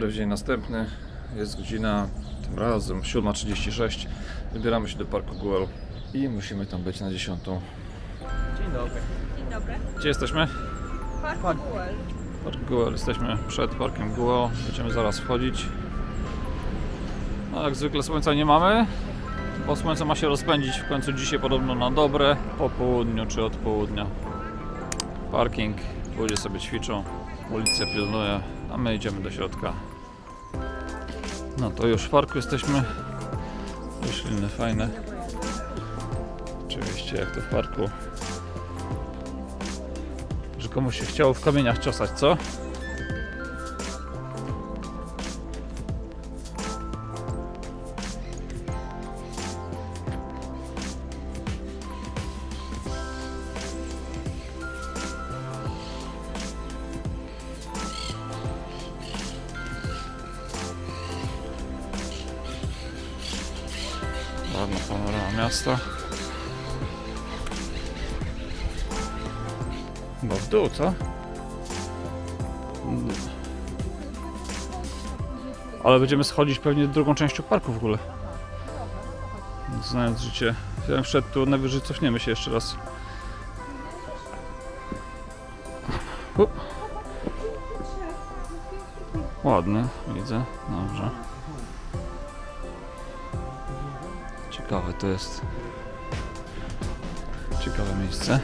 Dzień dobry, w dzień następny. Jest godzina, tym razem 7.36. Wybieramy się do Parku Guel i musimy tam być na 10. Dzień dobry. Dzień dobry. Gdzie jesteśmy? Park Park. Guel. Park Guel. Jesteśmy przed Parkiem Guel. Będziemy zaraz wchodzić. No, jak zwykle słońca nie mamy, bo słońce ma się rozpędzić w końcu dzisiaj podobno na dobre, po południu czy od południa. Parking, ludzie sobie ćwiczą, policja pilnuje, a my idziemy do środka. No to już w parku jesteśmy. Rośliny fajne. Oczywiście jak to w parku. Że komuś się chciało w kamieniach ciosać, co? Miasta. Chyba w dół, co? Ale będziemy schodzić pewnie drugą częścią parku w ogóle. Znając życie. Ja bym wszedł tu, najwyżej cofniemy się jeszcze raz. U. Ładne, widzę. Dobrze. Ciekawe to jest. Ciekawe miejsce.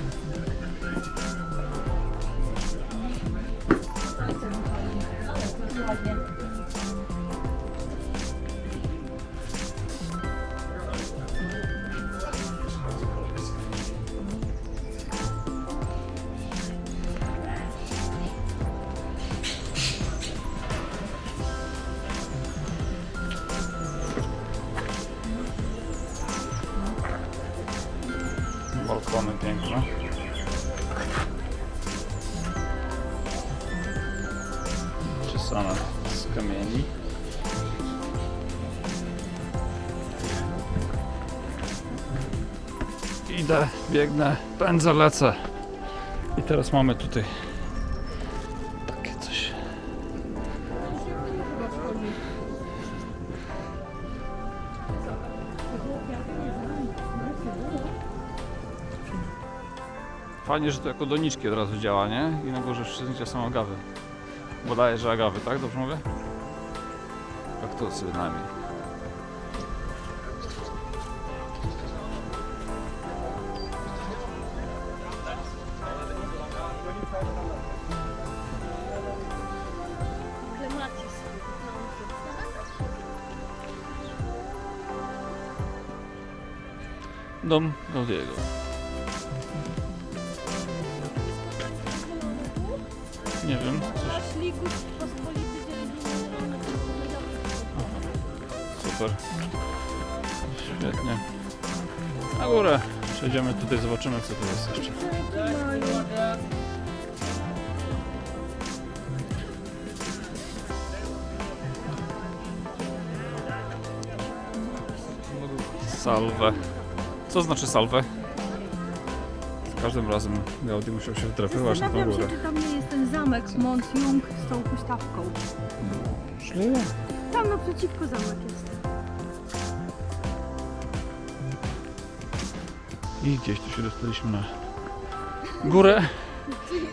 Idę, biegnę, pędzę, lecę. I teraz mamy tutaj takie coś. Fajnie, że to jako doniczki od razu działa, nie? I na górze wszędzie są agawy. Bodaje, że agawy, tak? Dobrze mówię? Kaktusy najmniej. Dom Gaudiego. Nie wiem, coś super. Świetnie. Na górę. Przejdziemy tutaj, zobaczymy co tu jest jeszcze. Salwę. Co znaczy salwę? Z każdym razem Gaudi musiał się wdrapywać na tą Zastanawiam górę. się, czy tam nie jest ten zamek Mont Jung z tą huśtawką. Możliwe. Tam naprzeciwko zamek jest. I gdzieś tu się dostaliśmy na górę.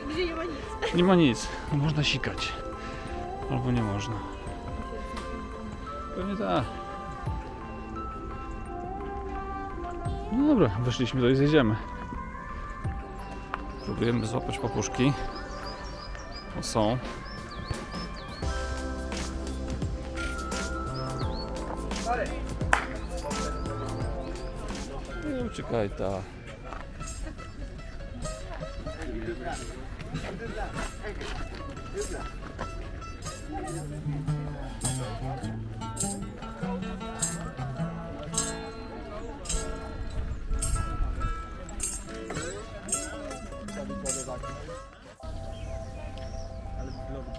Gdzie nie ma nic. Nie ma nic. Można sikać. Albo nie można. Pewnie tak. No dobra, wyszliśmy to i zjedziemy. Próbujemy złapać papuszki. O, są. Nie uciekaj ta.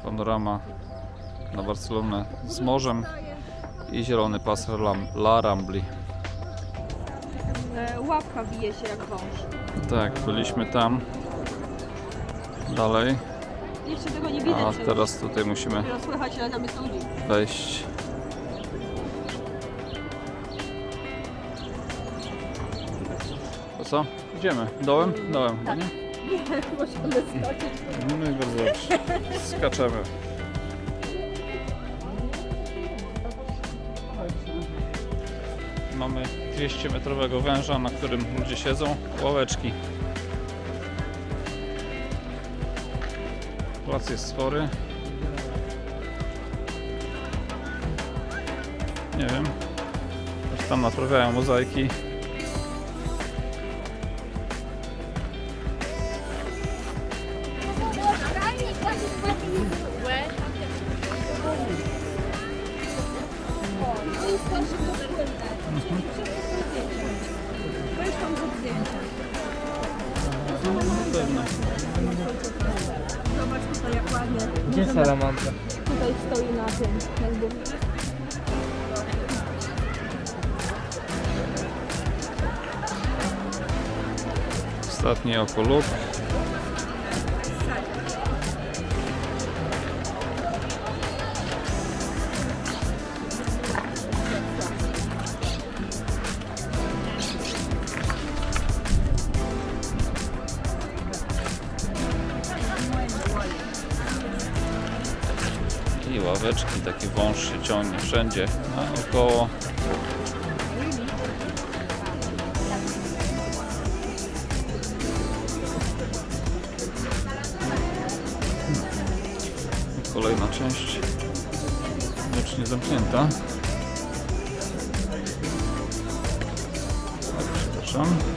Panorama na Barcelonę z morzem i zielony pas La Rambli. E, łapka wije się jak wąż. Tak, byliśmy tam. Dalej. Jeszcze tego nie A widać. teraz tutaj musimy Dopiero słychać, ile tam jest ludzi. wejść. To co? Idziemy. Dołem? Dołem, chyba, nie? Musimy skoczyć. No i bardzo dobrze. Skaczemy. Mamy 200 metrowego węża, na którym ludzie siedzą. Ławeczki. Plac jest spory. Nie wiem. Tam naprawiają mozaiki. Pewno. Zobacz tutaj jak ładnie. Gdzie salamandra? Tutaj stoi na tym. Jakby. Ostatni oko wszędzie naokoło. Kolejna część wiecznie zamknięta. Tak, przepraszam.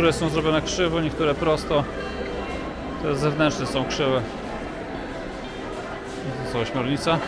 Niektóre są zrobione krzywo, niektóre prosto. Te zewnętrzne są krzywe. To są ośmiornica.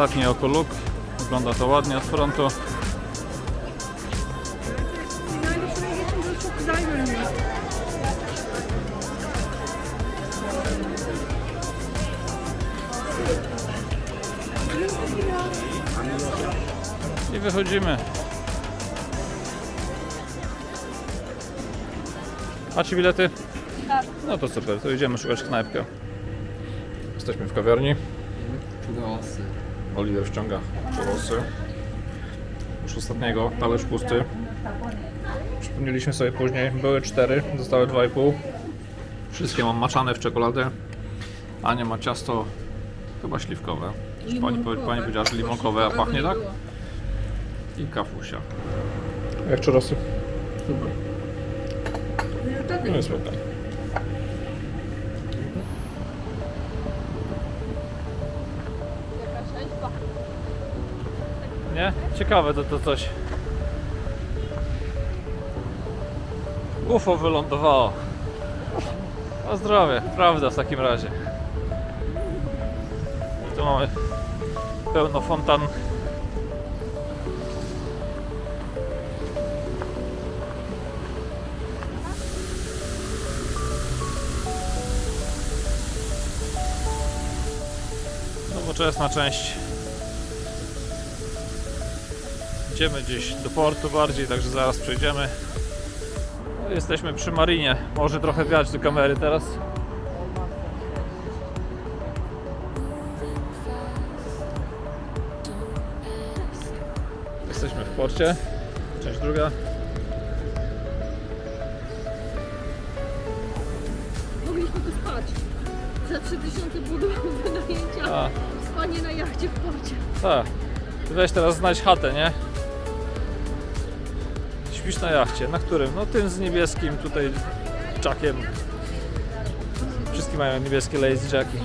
Ostatni oko luk. Wygląda to ładnie od frontu. I wychodzimy. Macie bilety? Tak. No to super, to idziemy szukać knajpkę. Jesteśmy w kawiarni. Głosy. Oliver wciąga czerwosy. Już ostatniego, talerz pusty. Przypomnieliśmy sobie później, były cztery, zostały dwa i pół. Wszystkie mam maczane w czekoladę. Ania ma ciasto chyba śliwkowe. Pani, pani powiedziała, że limonkowe, a pachnie tak? I kafusia. Jak czerwosy? Super. No jest słodka. Nie? Ciekawe to, to coś. UFO wylądowało. O zdrowie, prawda w takim razie. Tu mamy pełno fontan. Nowoczesna część Idziemy gdzieś do portu bardziej, także zaraz przejdziemy. Jesteśmy przy marinie. Może trochę wiać do kamery teraz. Jesteśmy w porcie. Część druga. Mogliśmy tu spać. Za 3000 budów wynajęcia. A, Spanie na jachcie w porcie. tak. Weź teraz znajdź chatę, nie? Na jachcie. Na którym? No tym z niebieskim tutaj czakiem. Wszystkie mają niebieskie lace jacki.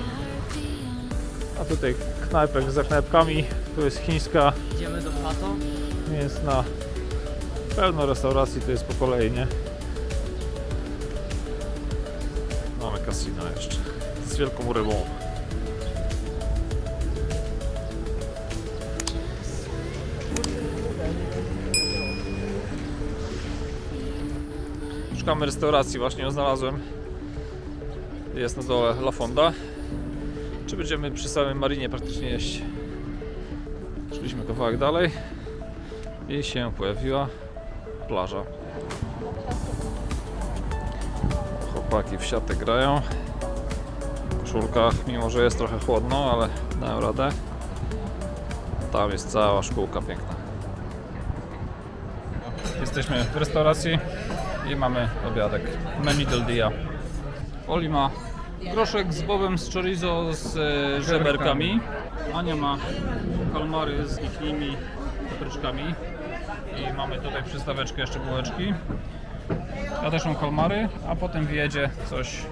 A tutaj knajpek za knajpkami. Tu jest chińska, Idziemy do Pato. więc na pełno restauracji to jest po kolei, nie? Mamy casino jeszcze. Z wielką rybą. Szukamy restauracji, właśnie ją znalazłem. Jest na dole La Fonda. Czy będziemy przy samym marinie praktycznie jeść? Szliśmy kawałek dalej i się pojawiła plaża. Chłopaki w siatę grają w koszulkach, mimo że jest trochę chłodno, ale dają radę. Tam jest cała szkółka piękna. Jesteśmy w restauracji i mamy obiadek. Menu del dia. Oli ma groszek z bobem z chorizo z e, żeberkami. Ania ma kalmary z kichlimi, papryczkami. I mamy tutaj przystaweczkę jeszcze bułeczki. Ja też mam kalmary, a potem wjedzie coś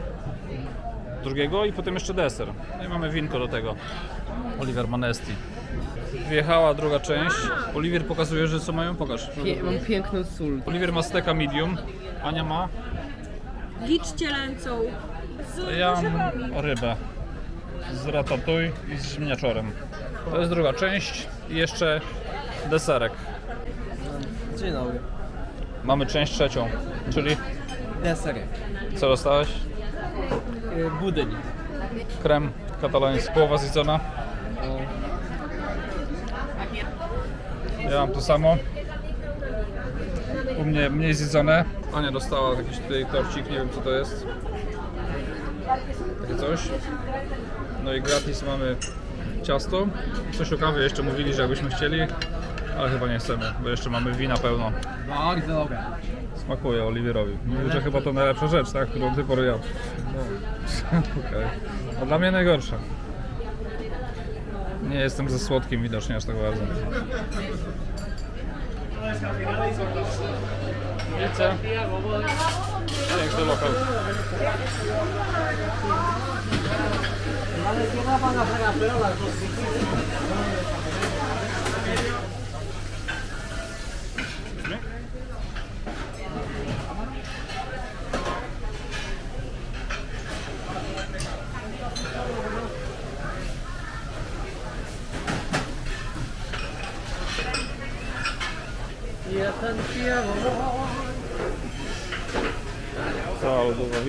drugiego i potem jeszcze deser. No i mamy winko do tego. Oliver Manesti. Wjechała druga część. Oliver pokazuje, że co mają? Pokaż. Pie mam piękną sól. Oliver ma steka medium, Ania ma, Licz cielęcą. Z ja mam rybę z ratatouille i z ziemniaczorem. To jest druga część i jeszcze deserek. Dzień dobry. Mamy część trzecią, czyli Deserek. co dostałeś? Yy, budyń. Krem kataloński, połowa zjedzona. Ja mam to samo. U mnie mniej zjedzone. Ania dostała jakiś tutaj torcik, nie wiem co to jest. Takie coś. No i gratis mamy ciasto. Coś o kawie jeszcze mówili, że jakbyśmy chcieli, ale chyba nie chcemy, bo jeszcze mamy wina pełno. bardzo dobre. Smakuje Oliwierowi. Mówi, że chyba to najlepsza rzecz, tak? Którą do tej pory jadł. No. Okej. A dla mnie najgorsza. Nie jestem ze słodkim widocznie aż tak bardzo. Pizza. Thanks a lot. Thank you.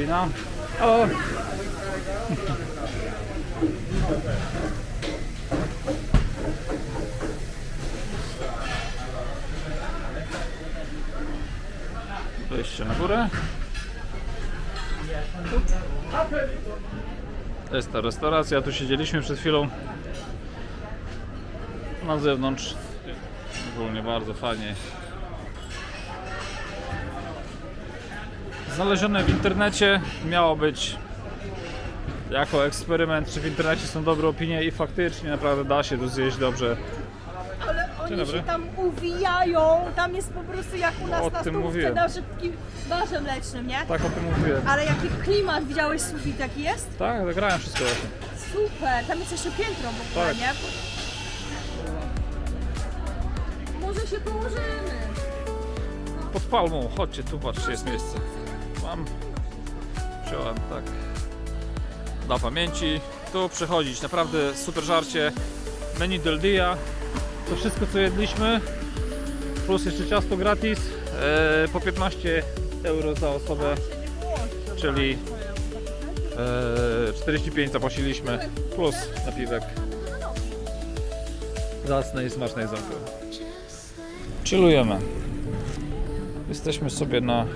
Lodowa wina. O! Wejście na górę. To jest ta restauracja, tu siedzieliśmy przed chwilą na zewnątrz. Ogólnie bardzo fajnie. Znalezione w internecie miało być jako eksperyment, czy w internecie są dobre opinie i faktycznie naprawdę da się tu zjeść dobrze. Ale oni dobry. się tam uwijają, tam jest po prostu jak u nas O na tym stówce mówiłem. na szybkim barze mlecznym, nie? Tak o tym mówiłem. Ale jaki klimat, widziałeś sufit jaki jest? Tak, zagrałem wszystko właśnie. Super, tam jest jeszcze piętro w ogóle, Tak. nie? Może się położymy. Pod palmą, chodźcie tu, patrzcie, jest miejsce. Mam, wziąłem tak dla pamięci. Tu przychodzić, naprawdę super żarcie. Menu del dia. To wszystko co jedliśmy, plus jeszcze ciasto gratis. E, po 15 euro za osobę, czyli e, 45 zapłaciliśmy, plus napiwek. Zacne i smaczne jedzonko. Chillujemy. Jesteśmy sobie na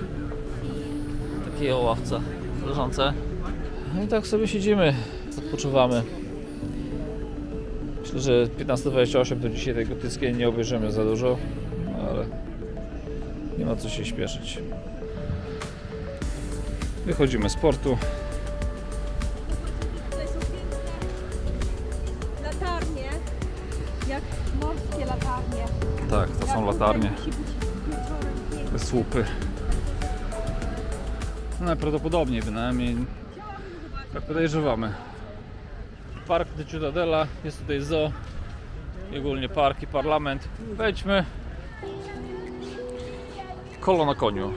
takiej ławce leżące. No i tak sobie siedzimy, odpoczywamy. Myślę, że 15.28 to dzisiaj tej gotyckiej nie obejrzymy za dużo, ale nie ma co się śpieszyć. Wychodzimy z portu. Tutaj są piękne latarnie, jak morskie latarnie. Tak, to są latarnie, te słupy. No, Najprawdopodobniej bynajmniej tak podejrzewamy. Park de Ciutadella, jest tutaj zoo i ogólnie park i parlament. Wejdźmy. Kolo na koniu.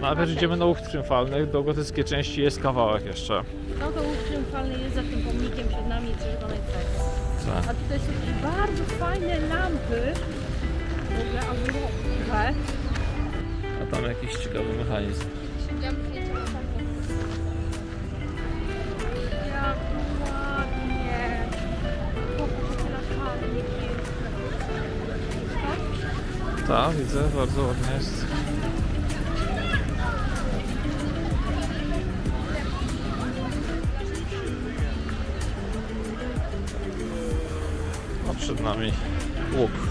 No a też idziemy na łuk triumfalny, do gotyckiej części jest kawałek jeszcze. No to łuk triumfalny jest za tym pomnikiem przed nami czerwonej. Tak. A tutaj są takie bardzo fajne lampy. A tam jakiś ciekawy mechanizm. Tak, widzę, bardzo ładnie jest. A przed nami łuk.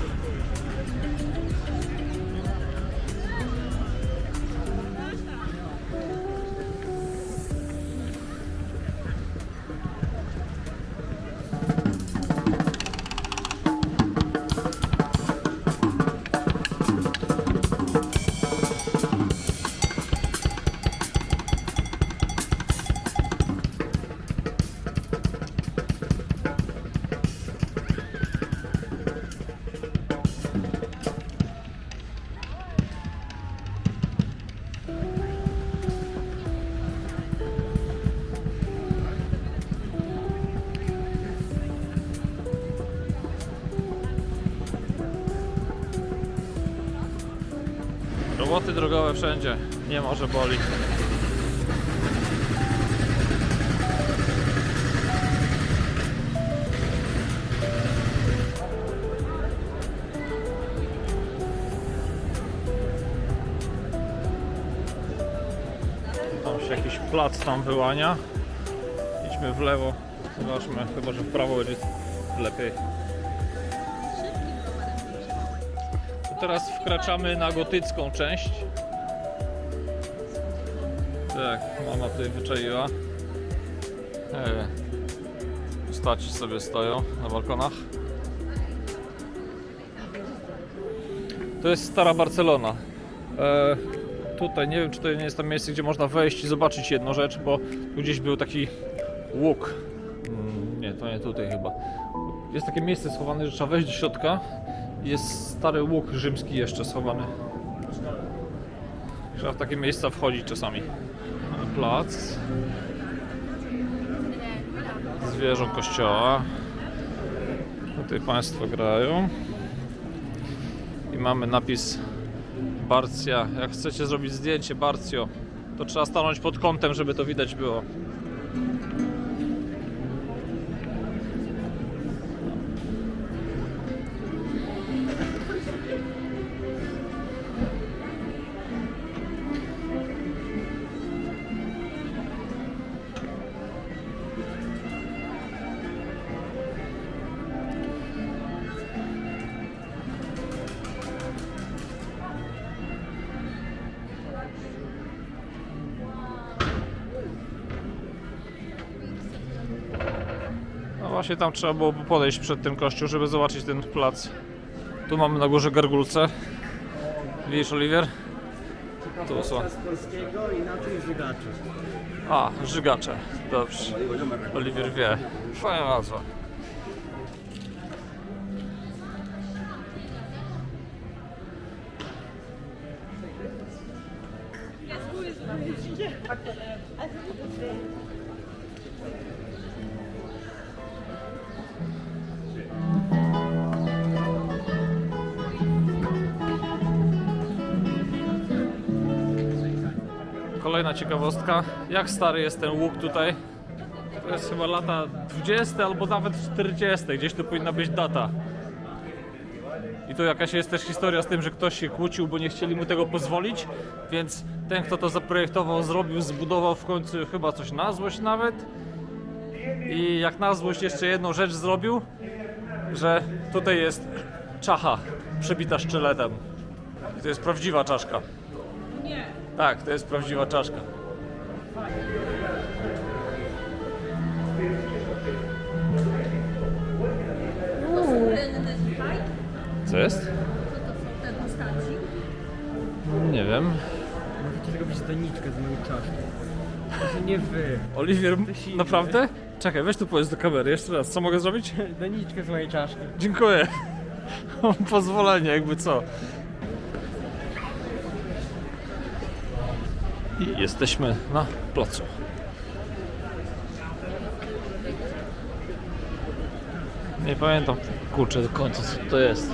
Roboty drogowe wszędzie. Nie może boli. Tam się jakiś plac tam wyłania. Idźmy w lewo. Zobaczmy, chyba że w prawo będzie lepiej. Teraz wkraczamy na gotycką część. Tak, mama tutaj wyczaiła. E, Postaci sobie stoją na balkonach. To jest stara Barcelona. E, tutaj nie wiem, czy to nie jest tam miejsce, gdzie można wejść i zobaczyć jedną rzecz, bo tu gdzieś był taki łuk. Mm, Nie, to nie tutaj chyba. Jest takie miejsce schowane, że trzeba wejść do środka. Jest stary łuk rzymski jeszcze schowany. Trzeba w takie miejsca wchodzić czasami. Plac. Zwierząt kościoła. Tutaj Państwo grają. I mamy napis Barcja. Jak chcecie zrobić zdjęcie Barcio, to trzeba stanąć pod kątem, żeby to widać było. Właśnie tam trzeba było podejść przed tym kościół, żeby zobaczyć ten plac. Tu mamy na górze gargulce. Widzisz, Oliwier? Tu są. Z polskiego inaczej. A, żygacze. Dobrze. Oliwier wie. Fajna nazwa. Kolejna ciekawostka. Jak stary jest ten łuk tutaj? To jest chyba lata 20 albo nawet 40. Gdzieś tu powinna być data. I tu jakaś jest też historia z tym, że ktoś się kłócił, bo nie chcieli mu tego pozwolić, więc ten, kto to zaprojektował, zrobił, zbudował w końcu chyba coś na złość nawet. I jak na złość jeszcze jedną rzecz zrobił, że tutaj jest czacha przebita szczyletem. I to jest prawdziwa czaszka. Nie. Tak, to jest prawdziwa czaszka. To? Co jest? Co to są te postaci? Nie wiem. Możecie zrobić doniczkę z mojej czaszki. Może nie wy. Oliwier, inny. naprawdę? Czekaj, weź tu powiedz do kamery jeszcze raz, co mogę zrobić? Doniczkę z mojej czaszki. Dziękuję. Mam pozwolenie, jakby co. I jesteśmy na placu. Nie pamiętam, kurczę, do końca co to jest.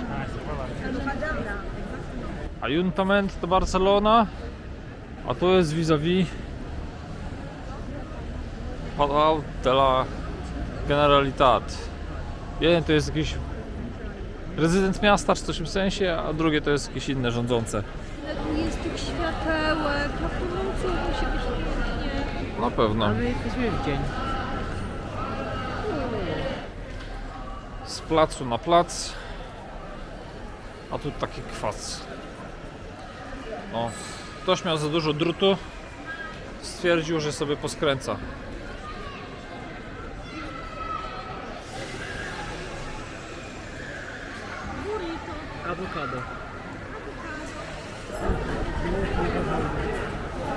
Ayuntament to Barcelona, a tu jest vis-a-vis Palau de la Generalitat. Jeden to jest jakiś rezydent miasta, czy coś w sensie, a drugie to jest jakieś inne rządzące. Jest tych światełek, na północy musi być pięknie. Na pewno. A my jesteśmy w dzień. Z placu na plac. A tu taki kwas. O, ktoś miał za dużo drutu. Stwierdził, że sobie poskręca. Awokado.